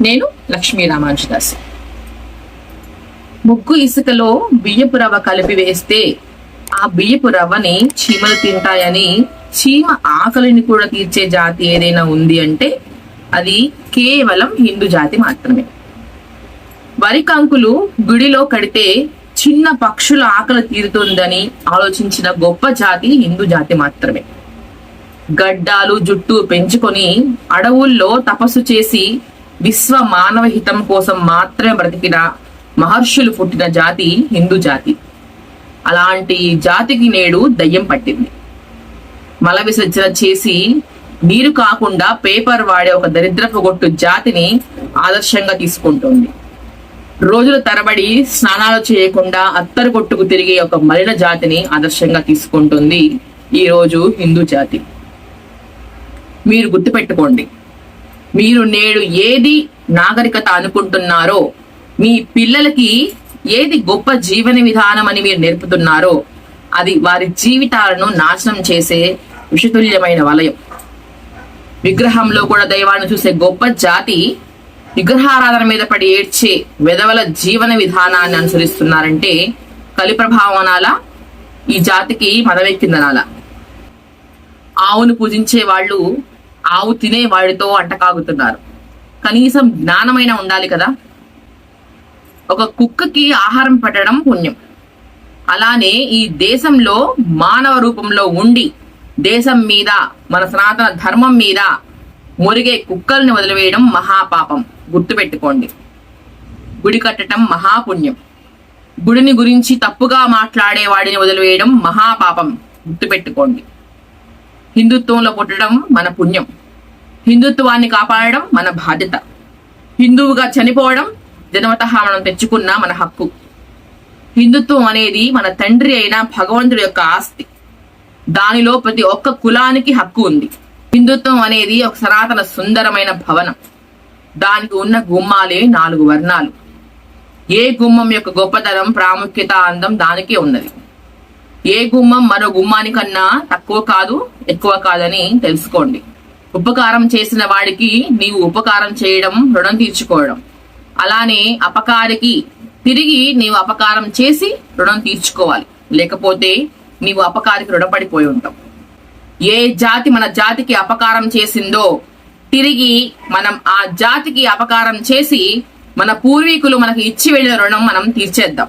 నేను లక్ష్మీ రామానుజదాస్. ముగ్గు ఇసుకలో బియ్యపు రవ్వ కలిపి వేస్తే ఆ బియ్యపు రవ్వని చీమలు తింటాయని చీమ ఆకలిని కూడా తీర్చే జాతి ఏదైనా ఉంది అంటే అది కేవలం హిందూ జాతి మాత్రమే. వరి కంకులు గుడిలో కడితే చిన్న పక్షుల ఆకలి తీరుతుందని ఆలోచించిన గొప్ప జాతి హిందూ జాతి మాత్రమే. గడ్డాలు జుట్టు పెంచుకొని అడవుల్లో తపస్సు చేసి విశ్వ మానవ హితం కోసం మాత్రమే బ్రతికిన మహర్షులు పుట్టిన జాతి హిందూ జాతి. అలాంటి జాతికి నేడు దయ్యం పట్టింది. మల విసర్జన చేసి నీరు కాకుండా పేపర్ వాడే ఒక దరిద్రపు గొట్టు జాతిని ఆదర్శంగా తీసుకుంటుంది. రోజుల తరబడి స్నానాలు చేయకుండా అత్తరు కొట్టుకు తిరిగే ఒక మలిన జాతిని ఆదర్శంగా తీసుకుంటుంది ఈ రోజు హిందూ జాతి. మీరు గుర్తుపెట్టుకోండి మీరు నేడు ఏది నాగరికత అనుకుంటున్నారో మీ పిల్లలకి ఏది గొప్ప జీవన విధానం అని మీరు నేర్పుతున్నారో అది వారి జీవితాలను నాశనం చేసే విషతుల్యమైన వలయం. విగ్రహంలో కూడా దైవాన్ని చూసే గొప్ప జాతి విగ్రహారాధన మీద పడి ఏడ్చే వెధవల జీవన విధానాన్ని అనుసరిస్తున్నారంటే కలి ప్రభావనాల ఈ జాతికి మదవెక్కిందనాల ఆవును పూజించే వాళ్ళు ఆవు తినే వాడితో అంటకాగుతున్నారు కనీసం జ్ఞానమైన ఉండాలి కదా? ఒక కుక్కకి ఆహారం పెట్టడం పుణ్యం. అలానే ఈ దేశంలో మానవ రూపంలో ఉండి దేశం మీద మన సనాతన ధర్మం మీద మురిగే కుక్కల్ని వదిలివేయడం మహాపాపం. గుర్తుపెట్టుకోండి. గుడి కట్టడం మహాపుణ్యం. గుడిని గురించి తప్పుగా మాట్లాడే వాడిని వదిలివేయడం మహాపాపం. గుర్తుపెట్టుకోండి. హిందుత్వంలో పుట్టడం మన పుణ్యం. హిందుత్వాన్ని కాపాడడం మన బాధ్యత. హిందువుగా చనిపోవడం జన్మత మనం తెచ్చుకున్న మన హక్కు. హిందుత్వం అనేది మన తండ్రి అయిన భగవంతుడి యొక్క ఆస్తి. దానిలో ప్రతి ఒక్క కులానికి హక్కు ఉంది. హిందుత్వం అనేది ఒక సనాతన సుందరమైన భవనం. దానికి ఉన్న గుమ్మాలే నాలుగు వర్ణాలు. ఏ గుమ్మం యొక్క గొప్పతనం ప్రాముఖ్యత అందం దానికే ఉన్నది. ఏ గుమ్మం మరో గుమ్మానికన్నా తక్కువ కాదు ఎక్కువ కాదని తెలుసుకోండి. ఉపకారం చేసిన వాడికి నీవు ఉపకారం చేయడం రుణం తీర్చుకోవడం. అలానే అపకారికి తిరిగి నీవు అపకారం చేసి రుణం తీర్చుకోవాలి. లేకపోతే నీవు అపకారికి రుణపడిపోయి ఉంటావు. ఏ జాతి మన జాతికి అపకారం చేసిందో తిరిగి మనం ఆ జాతికి అపకారం చేసి మన పూర్వీకులు మనకు ఇచ్చి వెళ్ళిన రుణం మనం తీర్చేద్దాం.